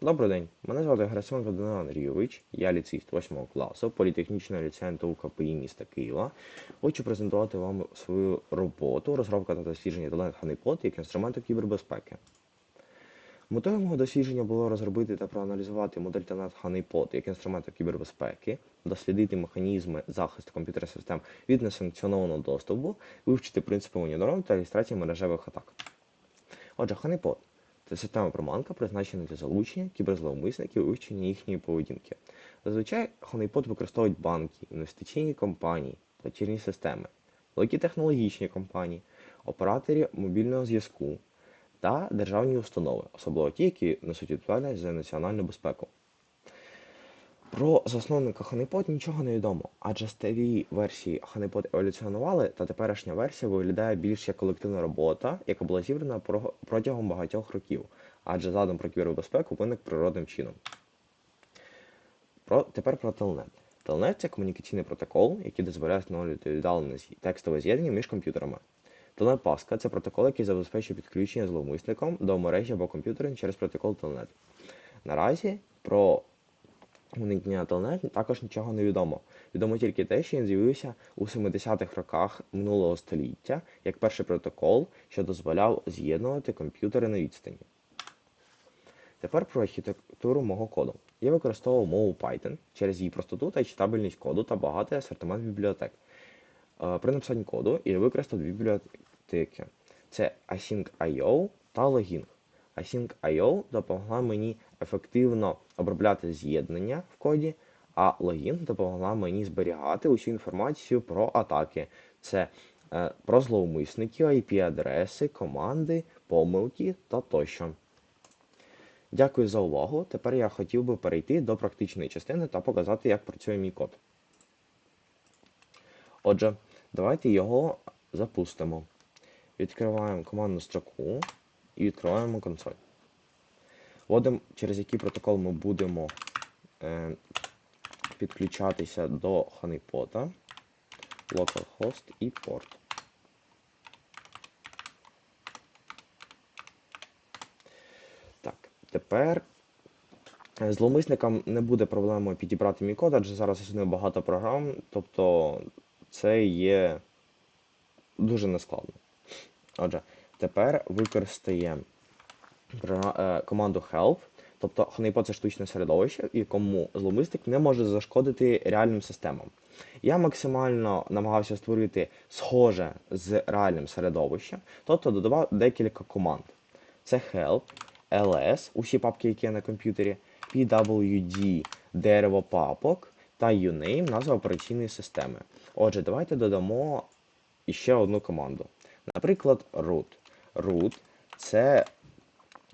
Добрий день, мене звати Герасименко Данило Андрійович, я ліцеїст 8 класу Політехнічного ліцею НТУ КПІ міста Києва. Хочу презентувати вам свою роботу розробка та дослідження талент Honeypot як інструменту кібербезпеки. Метою мого дослідження було розробити та проаналізувати модель талент Honeypot як інструменту кібербезпеки, дослідити механізми захисту комп'ютерних систем від несанкціонованого доступу, вивчити принципи моніторингу та ілюстрації мережевих атак. Отже, Honeypot це система приманка, призначена для залучення кіберзловмисників і вивчення їхньої поведінки. Зазвичай Honeypot використовують банки, інвестиційні компанії, платіжні системи, великі технологічні компанії, операторі мобільного зв'язку та державні установи, особливо ті, які несуть відповідальність за національну безпеку. Про засновника Honeypot нічого не відомо, адже старі версії Honeypot еволюціонували, та теперішня версія виглядає більш як колективна робота, яка була зібрана протягом багатьох років, адже задум про кібербезпеку виник природним чином. Про, тепер про Telnet. Telnet – це комунікаційний протокол, який дозволяє встановлювати віддалене текстове з'єднання між комп'ютерами. Telnet Паска це протокол, який забезпечує підключення зловмисником до мережі або комп'ютера через протокол Telnet. Наразі про уникнення Telnet також нічого не відомо. Відомо тільки те, що він з'явився у 70-х роках минулого століття як перший протокол, що дозволяв з'єднувати комп'ютери на відстані. Тепер про архітектуру мого коду. Я використовував мову Python через її простоту та читабельність коду та багатий асортимент бібліотек. Е, При написанні коду я використав бібліотеки: це Async.io та Login. Async.io допомогла мені ефективно обробляти з'єднання в коді, а Login допомогла мені зберігати усю інформацію про атаки. Це е, про зловмисників, IP-адреси, команди, помилки та тощо. Дякую за увагу. Тепер я хотів би перейти до практичної частини та показати, як працює мій код. Отже, давайте його запустимо. Відкриваємо командну строку і відкриваємо консоль. Вводимо, через який протокол ми будемо е, підключатися до Honeypot, localhost і порт. Так, тепер е, зловмисникам не буде проблемою підібрати мій код, адже зараз існує багато програм, тобто це є дуже нескладно. Отже, тепер використаємо е, команду help, тобто Honeypot це штучне середовище, в якому зловмисник не може зашкодити реальним системам. Я максимально намагався створити схоже з реальним середовищем, тобто додавав декілька команд. Це help, ls, усі папки, які є на комп'ютері, pwd, дерево папок та uname, назва операційної системи. Отже, давайте додамо іще одну команду. Наприклад, root. Root це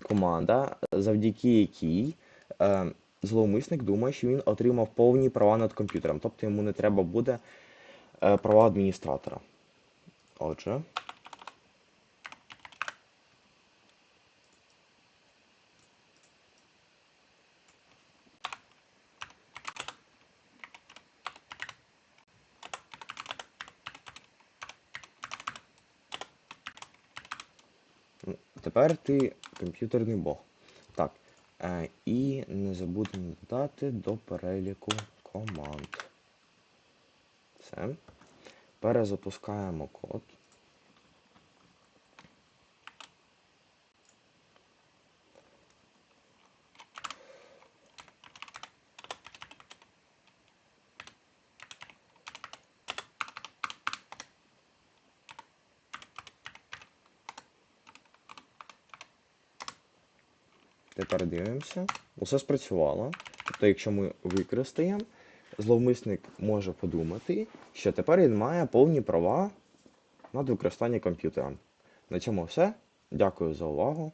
команда, завдяки якій е, зловмисник думає, що він отримав повні права над комп'ютером, тобто йому не треба буде е, права адміністратора. Отже. Тепер ти комп'ютерний бог. Так. Е, і не забудемо додати до переліку команд. Все. Перезапускаємо код. Тепер дивимося. Усе спрацювало. Тобто, якщо ми використаємо, зловмисник може подумати, що тепер він має повні права над використанням комп'ютера. На цьому все. Дякую за увагу.